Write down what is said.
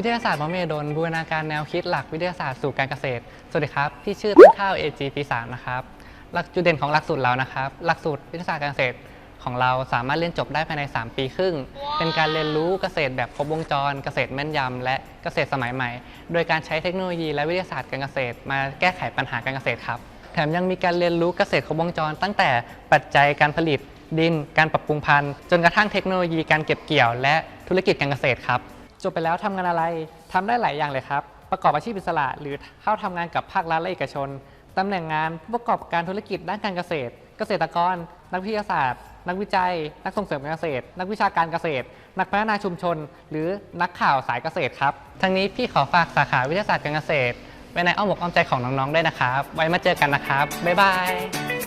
วิทยาศาสตร์มะเมดลบูรณาการแนวคิดหลักวิทยาศาสตร์สู่การเกษตร สวัสดีครับพี่ชื่อต้นข้าว AG ปีสามนะครับ หลักจุดเด่นของหลักสูตรเรานะครับ หลักสูตรวิทยาศาสตร์การเกษตรของเราสามารถเรียนจบได้ภายใน 3 ปีครึ่ง เป็นการเรียนรู้เกษตรแบบครบวงจร เกษตรแม่นยำและเกษตรสมัยใหม่ โดยการใช้เทคโนโลยีและวิทยาศาสตร์การเกษตร มาแก้ไขปัญหาการเกษตรครับ แถมยังมีการเรียนรู้เกษตรครบวงจร ตั้งแต่ปัจจัยการผลิต ดิน การปรับปรุงพันธุ์ จนกระทั่งเทคโนโลยีการเก็บเกี่ยว และธุรกิจการเกษตรครับ จบไปแล้วทำงานอะไรทำได้หลายอย่างเลยครับ ประกอบอาชีพอิสระหรือเข้าทำงานกับภาครัฐและเอกชนตำแหน่งงานผู้ประกอบการธุรกิจด้านการเกษตร เกษตรกร นักวิทยาศาสตร์ นักวิจัย นักส่งเสริมการเกษตร นักวิชาการเกษตร นักพัฒนาชุมชน หรือนักข่าวสายเกษตรครับทั้งนี้พี่ขอฝากสาขาวิทยาศาสตร์การเกษตรไว้ในอ้อมอกอ้อมใจของน้องๆด้วยนะครับ ไว้มาเจอกันนะครับบ๊ายบาย